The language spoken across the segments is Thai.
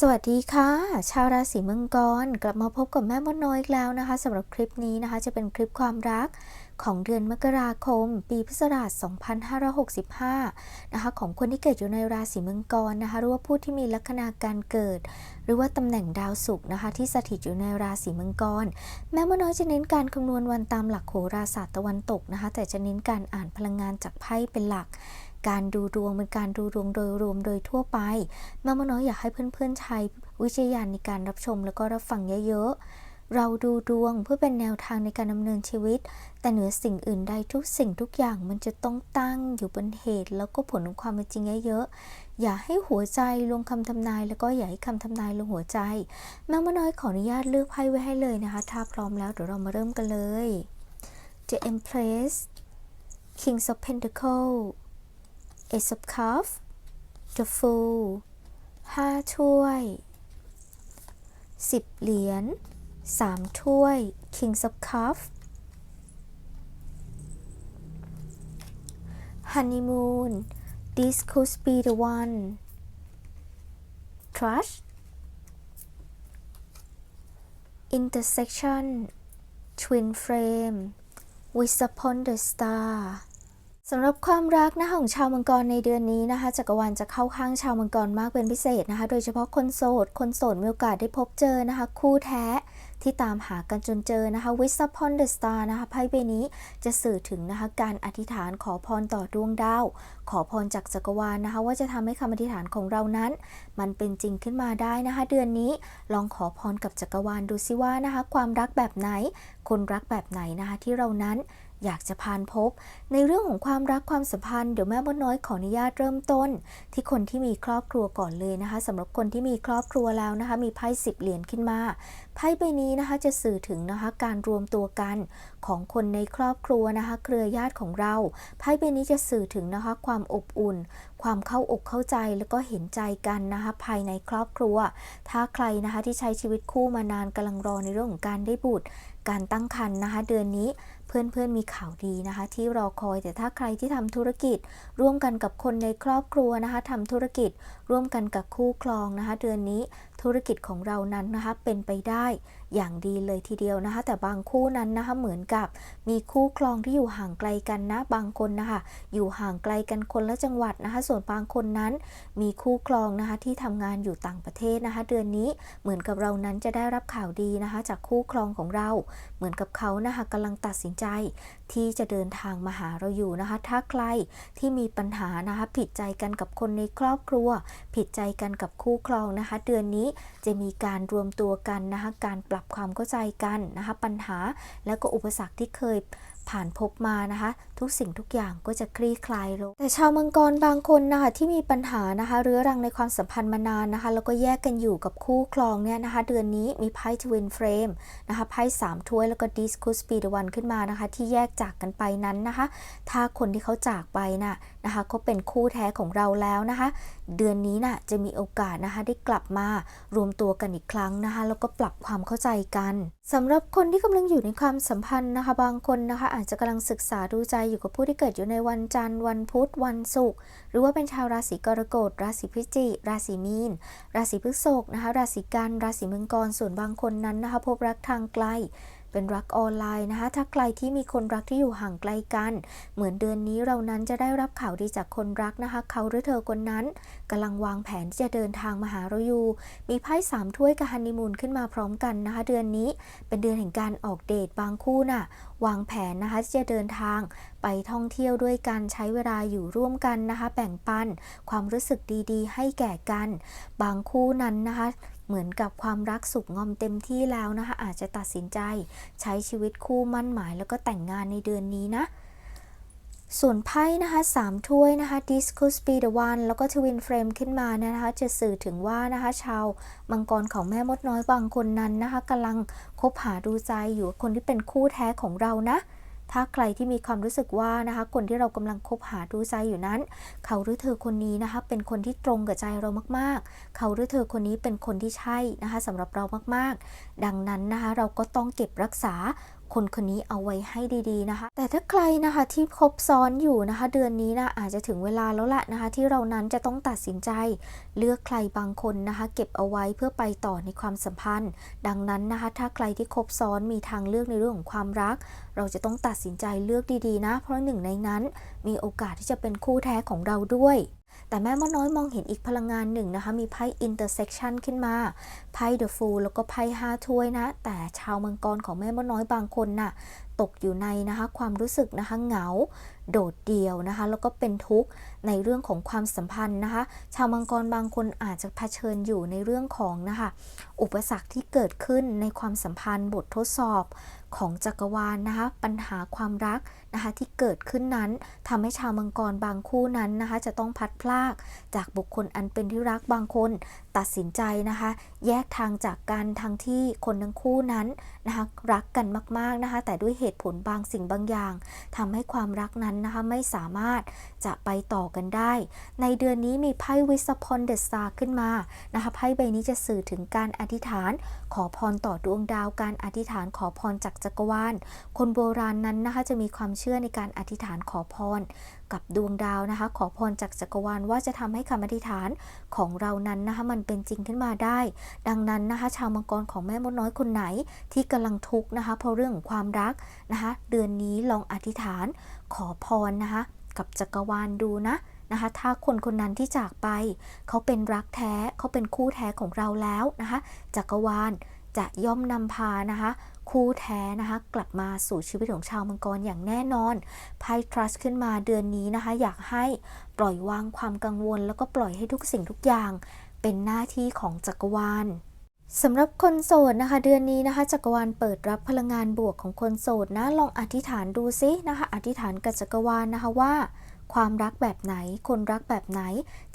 สวัสดีค่ะ ชาวราศีมังกรกลับมาพบกับแม่มดน้อยอีกแล้วนะคะสำหรับคลิปนี้นะคะ จะเป็นคลิปความรักของเดือนมกราคม ปีพุทธศักราช 2565 นะคะของคนที่เกิดอยู่ในราศีมังกรนะคะหรือว่าผู้ที่มีลัคนาการเกิด หรือว่าตำแหน่งดาวศุกร์นะคะ ที่สถิตอยู่ในราศีมังกร แม่มดน้อยจะเน้นการคำนวณวันตามหลักโหราศาสตร์ตะวันตกนะคะ แต่จะเน้นการอ่านพลังงานจากไพ่เป็นหลัก การดูดวงเป็นการดูดวงโดยรวมโดยทั่วไปแม่มน้อยอยากให้เพื่อนๆใช้วิจารณญาณในการรับชมแล้วก็รับฟังเยอะๆ เราดูดวงเพื่อเป็นแนวทางในการดำเนินชีวิต แต่เหนือสิ่งอื่นใดทุกสิ่งทุกอย่างมันจะต้องตั้งอยู่บนเหตุ แล้วก็ผลของความเป็นจริงเยอะๆ อย่าให้หัวใจลงคำทำนายแล้วก็อย่าให้คำทำนายลงหัวใจ แม่มน้อยขออนุญาตเลือกไพ่ไว้ให้เลยนะคะ ถ้าพร้อมแล้วเดี๋ยวเรามาเริ่มกันเลย The Empress king of Pentacles Ace of Cups The Fool ห้าถ้วย สิบเหรียญสามถ้วย Kings of Cups Honeymoon This could be the one Trust Intersection Twin Flame Wish upon the Star สำหรับความรักนะคะของชาวมังกรในเดือนนี้นะคะจักรวาลจะเข้าข้างชาวมังกรมากเป็นพิเศษนะคะ โดยเฉพาะคนโสด คนโสดมีโอกาสได้พบเจอนะคะ คู่แท้ที่ตามหากันจนเจอนะคะ w i s upon the star นะคะไพ่ใบนี้จะสื่อถึงนะคะการอธิษฐานขอพรต่อดวงดาว ขอพรจากจักรวาลนะคะ ว่าจะทำให้คำอธิษฐานของเรานั้น มันเป็นจริงขึ้นมาได้นะคะ เดือนนี้ลองขอพรกับจักรวาลดูซิว่านะคะ ความรักแบบไหน คนรักแบบไหนนะคะที่เรานั้น อยากจะพานพบ ในเรื่องของความรักความสัมพันธ์เดี๋ยวแม่มดน้อยขออนุญาตเริ่มต้น ที่คนที่มีครอบครัวก่อนเลยนะคะสำหรับคนที่มีครอบครัวแล้วนะคะ มีไพ่สิบเหรียญขึ้นมาไพ่ใบนี้นะคะจะสื่อถึงนะคะการรวมตัวกันของคนในครอบครัวนะคะ เครือญาติของเราไพ่ใบนี้จะสื่อถึงนะคะความอบอุ่น ความเข้าอกเข้าใจแล้วก็เห็นใจกันนะคะภายในครอบครัว ถ้าใครนะคะที่ใช้ชีวิตคู่มานานกำลังรอในเรื่องของการได้บุตรการตั้งครรภ์นะคะ เดือนนี้ เพื่อนๆมีข่าวดีนะคะ ที่รอคอยแต่ถ้าใครที่ทำธุรกิจ ร่วมกันกับคนในครอบครัวนะคะทำธุรกิจ ร่วมกันกับคู่ครองนะคะ เดือนนี้ธุรกิจของเรานั้นนะคะเป็นไปได้อย่างดีเลยทีเดียวนะคะ แต่บางคู่นั้นนะคะเหมือนกับมีคู่ครองที่อยู่ห่างไกลกันนะบางคนนะคะอยู่ห่างไกลกันคนละจังหวัดนะคะ ส่วนบางคนนั้นมีคู่ครองนะคะที่ทำงานอยู่ต่างประเทศนะคะ เดือนนี้เหมือนกับเรานั้นจะได้รับข่าวดีนะคะ จากคู่ครองของเรา เหมือนกับเขานะคะกำลังตัดสินใจ ที่จะเดินทางมาหาเราอยู่นะคะ ถ้าใครที่มีปัญหานะคะ ผิดใจกันกับคนในครอบครัว ผิดใจกันกับคู่ครองนะคะ เดือนนี้จะมีการรวมตัวกันนะคะ การปรับความเข้าใจกันนะคะ ปัญหาและก็อุปสรรคที่เคย ผ่านพบมานะคะ ทุกสิ่งทุกอย่างก็จะคลี่คลายลง แต่ชาวมังกรบางคนนะคะที่มีปัญหานะคะเรื้อรังในความสัมพันธ์มานานนะคะ แล้วก็แยกกันอยู่กับคู่ครองเนี่ยนะคะ เดือนนี้มีไพ่ทวินเฟรมนะคะไพ่สามถ้วยแล้วก็ดิสคูสปีดวันขึ้นมานะคะ ที่แยกจากกันไปนั้นนะคะ ถ้าคนที่เขาจากไปน่ะนะคะเขาเป็นคู่แท้ของเราแล้วนะคะ เดือนนี้น่ะจะมีโอกาสนะคะได้กลับมารวมตัวกันอีกครั้งนะคะแล้วก็ปรับความเข้าใจกันสำหรับคนที่กำลังอยู่ในความสัมพันธ์นะคะ บางคนนะคะ อาจจะกำลังศึกษาดูใจอยู่กับผู้ที่เกิดอยู่ในวันจันทร์วันพุธวันศุกร์หรือว่าเป็นชาวราศีกรกฎราศีพฤศจิกราศีมีน ราศีพฤษภนะคะราศีกันราศีมังกรส่วนบางคนนั้นนะคะ พบรักทางไกล เป็นรักออนไลน์นะคะ ถ้าใครที่มีคนรักที่อยู่ห่างไกลกัน เหมือนเดือนนี้เรานั้นจะได้รับข่าวดีจากคนรักนะคะ เขาหรือเธอคนนั้นกำลังวางแผนที่จะเดินทางมาหาเราอยู่ มีไพ่สามถ้วยกับฮันนีมูนขึ้นมาพร้อมกันนะคะ เดือนนี้เป็นเดือนแห่งการออกเดทบางคู่น่ะวางแผนนะคะที่จะเดินทางไปท่องเที่ยวด้วยกันใช้เวลาอยู่ร่วมกันนะคะ แบ่งปันความรู้สึกดีๆ ให้แก่กัน บางคู่นั้นนะคะ เหมือนกับความรักสุขงอมเต็มที่แล้วนะคะ อาจจะตัดสินใจใช้ชีวิตคู่มั่นหมาย แล้วก็แต่งงานในเดือนนี้นะ ส่วนไพ่นะคะสามถ้วยนะคะ Discus Be the One แล้วก็ Twin Flame ขึ้นมาเนี่ยนะคะ จะสื่อถึงว่านะคะ ชาวมังกรของแม่มดน้อยบางคนนั้นนะคะกำลังคบหาดูใจอยู่กับคนที่เป็นคู่แท้ของเรานะ ถ้าใครที่มีความรู้สึกว่านะคะคนที่เรากำลังคบหาดูใจอยู่นั้น เขาหรือเธอคนนี้นะคะเป็นคนที่ตรงกับใจเรามากๆ เขาหรือเธอคนนี้เป็นคนที่ใช่นะคะสำหรับเรามากๆ ดังนั้นนะคะเราก็ต้องเก็บรักษา คนคนนี้เอาไว้ให้ดีๆนะคะ แต่ถ้าใครนะคะที่คบซ้อนอยู่นะคะ เดือนนี้นะอาจจะถึงเวลาแล้วละนะคะ ที่เรานั้นจะต้องตัดสินใจ เลือกใครบางคนนะคะ เก็บเอาไว้เพื่อไปต่อในความสัมพันธ์ ดังนั้นนะคะ ถ้าใครที่คบซ้อนมีทางเลือกในเรื่องของความรัก เราจะต้องตัดสินใจเลือกดีๆนะ เพราะหนึ่งในนั้น มีโอกาสที่จะเป็นคู่แท้ของเราด้วย แต่แม่มดน้อยมองเห็นอีกพลังงานหนึ่งนะคะ มีไพ่ intersection ขึ้นมา ไพ่ the fool แล้วก็ไพ่ห้าถ้วยนะ แต่ชาวมังกรของแม่มดน้อยบางคนน่ะตกอยู่ในนะคะความรู้สึกนะคะเหงา โดดเดี่ยวนะคะแล้วก็เป็นทุกข์ในเรื่องของความสัมพันธ์นะคะ ชาวมังกรบางคนอาจจะเผชิญอยู่ในเรื่องของนะคะอุปสรรคที่เกิดขึ้นในความสัมพันธ์บททดสอบของจักรวาลนะคะปัญหาความรักนะคะที่เกิดขึ้นนั้นทำให้ชาวมังกรบางคู่นั้นนะคะจะต้องพัดพลากจากบุคคลอันเป็นที่รักบางคนตัดสินใจนะคะ แยกทางจากกันทางที่คนทั้งคู่นั้นนะคะรักกันมากๆนะคะ แต่ด้วยเหตุผลบางสิ่งบางอย่างทำให้ความรักนั้นนะคะไม่สามารถจะไปต่อกันได้ ในเดือนนี้มีไพ่วิสพอนเดสตาขึ้นมานะคะไพ่ใบนี้จะสื่อถึงการอธิษฐาน ขอพรต่อดวงดาว การอธิษฐานขอพรจากจักรวาล คนโบราณนั้นนะคะจะมีความเชื่อในการอธิษฐานขอพร กับดวงดาวนะคะ ขอพรจากจักรวาลว่าจะทำให้คำอธิษฐานของเรานั้นนะคะมันเป็นจริงขึ้นมาได้ ดังนั้นนะคะ ชาวมังกรของแม่มดน้อยคนไหนที่กำลังทุกข์นะคะเพราะเรื่องของความรักนะคะ เดือนนี้ลองอธิษฐานขอพรนะคะ กับจักรวาลดูนะนะคะถ้าคนคนนั้นที่จากไป เขาเป็นรักแท้เขาเป็นคู่แท้ของเราแล้วนะคะจักรวาลจะย่อมนำพานะคะ คู่แท้นะคะกลับมาสู่ชีวิตของชาวมังกรอย่างแน่นอนไพ่ trust ขึ้นมาเดือนนี้นะคะ อยากให้ปล่อยวางความกังวล แล้วก็ปล่อยให้ทุกสิ่งทุกอย่าง เป็นหน้าที่ของจักรวาลสำหรับคนโสดนะคะ เดือนนี้นะคะจักรวาลเปิดรับพลังงานบวกของคนโสดนะลองอธิษฐานดูซินะคะ อธิษฐานกับจักรวาลนะคะว่า ความรักแบบไหน คนรักแบบไหน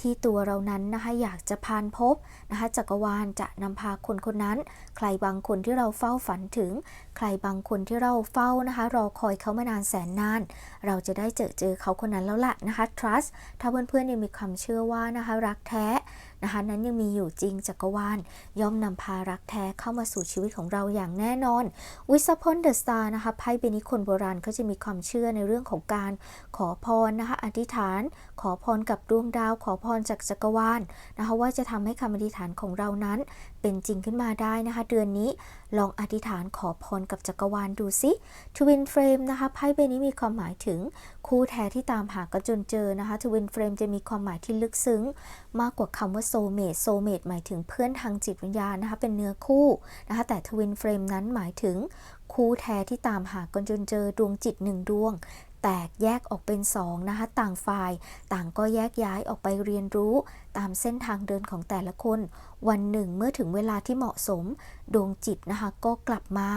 ที่ตัวเรานั้นนะคะอยากจะพานพบนะคะจักรวาลจะนำพาคนคนนั้น ใครบางคนที่เราเฝ้าฝันถึง ใครบางคนที่เราเฝ้านะคะ รอคอยเขามานานแสนนาน เราจะได้เจอเจอเขาคนนั้นแล้วล่ะนะคะ trust ถ้าเพื่อนๆยังมีความเชื่อว่านะคะรักแท้นะคะนั้นยังมีอยู่จริงจักรวาลย่อมนำพารักแท้เข้ามาสู่ชีวิตของเราอย่างแน่นอน วิสพอนเดอะสตาร์นะคะไพ่ใบนี้คนโบราณเขาจะมีความเชื่อในเรื่องของการขอพรนะคะอธิษฐาน ขอพรกับดวงดาว ขอพรจากจักรวาลนะคะว่าจะทำให้คำอธิษฐานของเรานั้น เป็นจริงขึ้นมาได้นะคะ เดือนนี้ลองอธิษฐานขอพรกับจักรวาลดูสิทวินเฟรมนะคะไพ่ใบนี้มีความหมายถึงคู่แท้ที่ตามหากันจนเจอนะคะทวินเฟรมจะมีความหมายที่ลึกซึ้ง มากกว่าคำว่าโซเมตโซเมตหมายถึงเพื่อนทางจิตวิญญาณนะคะ เป็นเนื้อคู่นะคะ แต่ทวินเฟรมนั้นหมายถึงคู่แท้ที่ตามหากันจนเจอดวงจิตหนึ่งดวงแตกแยกออกเป็นสองนะคะ ต่างฝ่าย ต่างก็แยกย้ายออกไปเรียนรู้ ตามเส้นทางเดินของแต่ละคน วันหนึ่งเมื่อถึงเวลาที่เหมาะสม ดวงจิตนะคะก็กลับมา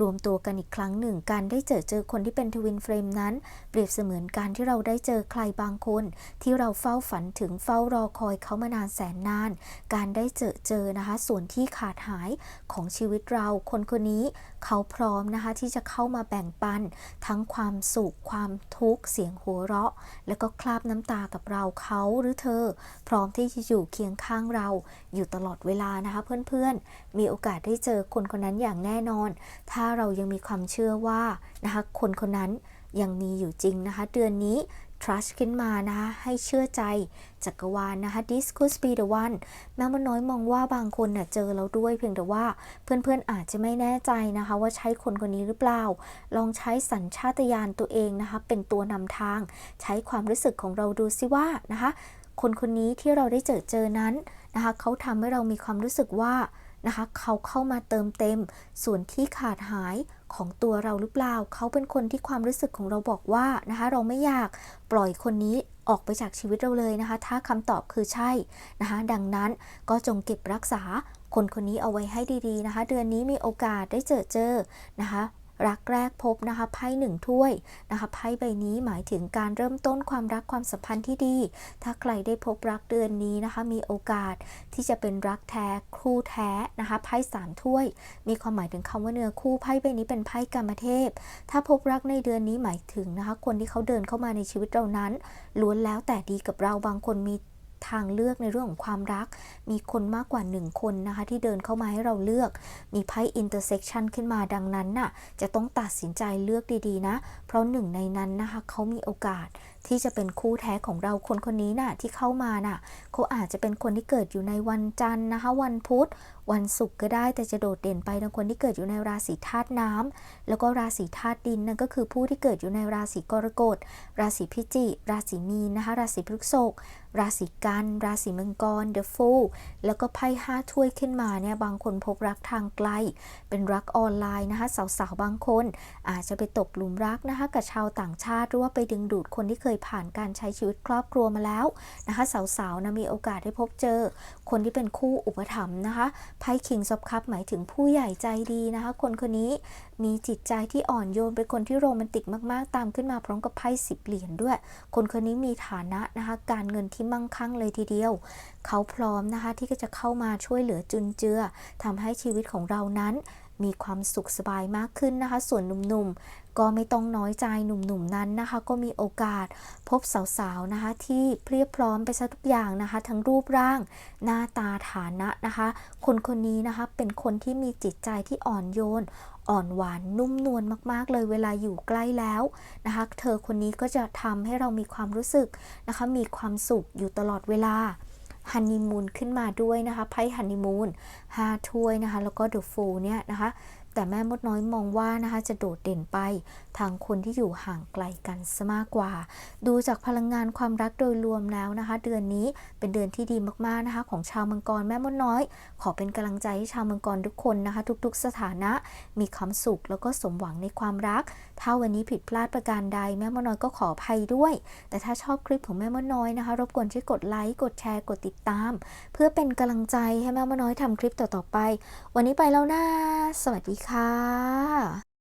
รวมตัวกันอีกครั้งหนึ่ง การได้เจอเจอคนที่เป็นทวินเฟรมนั้น เปรียบเสมือนการที่เราได้เจอใครบางคน ที่เราเฝ้าฝันถึงเฝ้ารอคอยเขามานานแสนนาน การได้เจอเจอนะคะ ส่วนที่ขาดหายของชีวิตเรา คนคนนี้เขาพร้อมนะคะที่จะเข้ามาแบ่งปัน ทั้งความสุขความทุกข์เสียงหัวเราะ แล้วก็คราบน้ำตากับเราเขาหรือเธอ พร้อมที่จะอยู่เคียงข้างเราอยู่ตลอดเวลานะคะเพื่อนๆ มีโอกาสได้เจอคนคนนั้นอย่างแน่นอน ถ้าเรายังมีความเชื่อว่านะคะคนคนนั้นยังมีอยู่จริงนะคะ เดือนนี้ trust ขึ้นมานะคะให้เชื่อใจจักรวาลนะคะ this could be the one แม่มดน้อยมองว่าบางคนเน่ยเจอแล้วด้วยเพียงแต่ว่าเพื่อนๆอาจจะไม่แน่ใจนะคะ ว่าใช้คนคนนี้หรือเปล่า ลองใช้สัญชาตญาณตัวเองนะคะ เป็นตัวนำทาง ใช้ความรู้สึกของเราดูซิว่านะคะ คนคนนี้ที่เราได้เจอเจอนั้นนะคะเขาทำให้เรามีความรู้สึกว่านะคะเขาเข้ามาเติมเต็ม ส่วนที่ขาดหายของตัวเราหรือเปล่า เขาเป็นคนที่ความรู้สึกของเราบอกว่านะคะเราไม่อยากปล่อยคนนี้ออกไปจากชีวิตเราเลยนะคะ ถ้าคำตอบคือใช่นะคะดังนั้นก็จงเก็บรักษาคนคนนี้เอาไว้ให้ดีๆนะคะ เดือนนี้มีโอกาสได้เจอเจอนะคะ รักแรกพบนะคะไพ่หนึ่งถ้วยนะคะไพ่ใบนี้หมายถึงการเริ่มต้นความรักความสัมพันธ์ที่ดี ถ้าใครได้พบรักเดือนนี้นะคะ มีโอกาสที่จะเป็นรักแท้คู่แท้นะคะไพ่สามถ้วย มีความหมายถึงคำว่าเนื้อคู่ไพ่ใบนี้เป็นไพ่กรรมเทพ ถ้าพบรักในเดือนนี้หมายถึงนะคะ คนที่เขาเดินเข้ามาในชีวิตเรานั้นล้วนแล้วแต่ดีกับเราบางคนมี ทางเลือกในเรื่องของความรัก มีคนมากกว่า 1 คนนะคะ ที่เดินเข้ามาให้เราเลือก มีไพ่ intersection ขึ้นมาดังนั้นน่ะจะต้องตัดสินใจเลือกดีๆนะ เพราะหนึ่งในนั้นนะคะเขามีโอกาสที่จะเป็นคู่แท้ของเราคนคนนี้น่ะที่เข้ามาน่ะเขาอาจจะเป็นคนที่เกิดอยู่ในวันจันทร์นะคะ วันพุธวันศุกร์ก็ได้แต่จะโดดเด่นไปในคนที่เกิดอยู่ในราศีธาตุน้ำแล้วก็ราศีธาตุดินนั่นก็คือผู้ที่เกิดอยู่ในราศีกรกฎราศีพิจิกราศีมีนนะคะราศีพฤษภ ราศีกัน ราศีมังกรเดอะฟูแล้วก็ไพ่ห้าถ้วยขึ้นมาเนี่ยบางคนพบรักทางไกล เป็นรักออนไลน์นะคะสาวๆบางคน อาจจะไปตกหลุมรักนะคะกับชาวต่างชาติหรือว่าไปดึงดูดคนที่เคยผ่านการใช้ชีวิตครอบครัวมาแล้วนะคะสาวๆนะมีโอกาสได้พบเจอ คนที่เป็นคู่อุปถัมภ์นะคะไพ่ King of Cup หมายถึงผู้ใหญ่ใจดีนะคะ คนคนนี้มีจิตใจที่อ่อนโยนเป็นคนที่โรแมนติกมากๆ ตามขึ้นมาพร้อมกับไพ่สิบเหรียญด้วย คนคนนี้มีฐานะนะคะ การเงินที่มั่งคั่งเลยทีเดียว เขาพร้อมนะคะที่จะเข้ามาช่วยเหลือจุนเจือทำให้ชีวิตของเรานั้นมีความสุขสบายมากขึ้นนะคะ ส่วนหนุ่มๆ ก็ไม่ต้องน้อยใจหนุ่มๆนั้นนะคะ ก็มีโอกาสพบสาวๆนะคะ ที่เพรียบพร้อมไปซะทุกอย่างนะคะ ทั้งรูปร่าง หน้าตาฐานะนะคะ คนคนนี้นะคะเป็นคนที่มีจิตใจที่อ่อนโยน อ่อนหวานนุ่มนวลมากๆ เลยเวลาอยู่ใกล้แล้วนะคะ เธอคนนี้ก็จะทำให้เรามีความรู้สึกนะคะ มีความสุขอยู่ตลอดเวลาฮันนีมูนขึ้นมาด้วยนะคะไพ่ฮันนีมูน5ถ้วยนะคะ แล้วก็เดอะฟูเนี่ยนะคะ แต่แม่มดน้อยมองว่านะคะจะโดดเด่นไปทางคนที่อยู่ห่างไกลกันซะมากกว่า ดูจากพลังงานความรักโดยรวมแล้วนะคะ เดือนนี้เป็นเดือนที่ดีมากๆนะคะ ของชาวมังกรแม่มดน้อย ขอเป็นกำลังใจให้ชาวมังกรทุกคนนะคะ ทุกๆ สถานะ มีความสุขแล้วก็สมหวังในความรัก ถ้าวันนี้ผิดพลาดประการใดแม่มดน้อยก็ขออภัยด้วย แต่ถ้าชอบคลิปของแม่มดน้อยนะคะ รบกวนช่วยกดไลค์กดแชร์กดติดตาม เพื่อเป็นกำลังใจให้แม่มดน้อยทำคลิปต่อๆไป วันนี้ไปแล้วนะสวัสดีค่ะค่ะ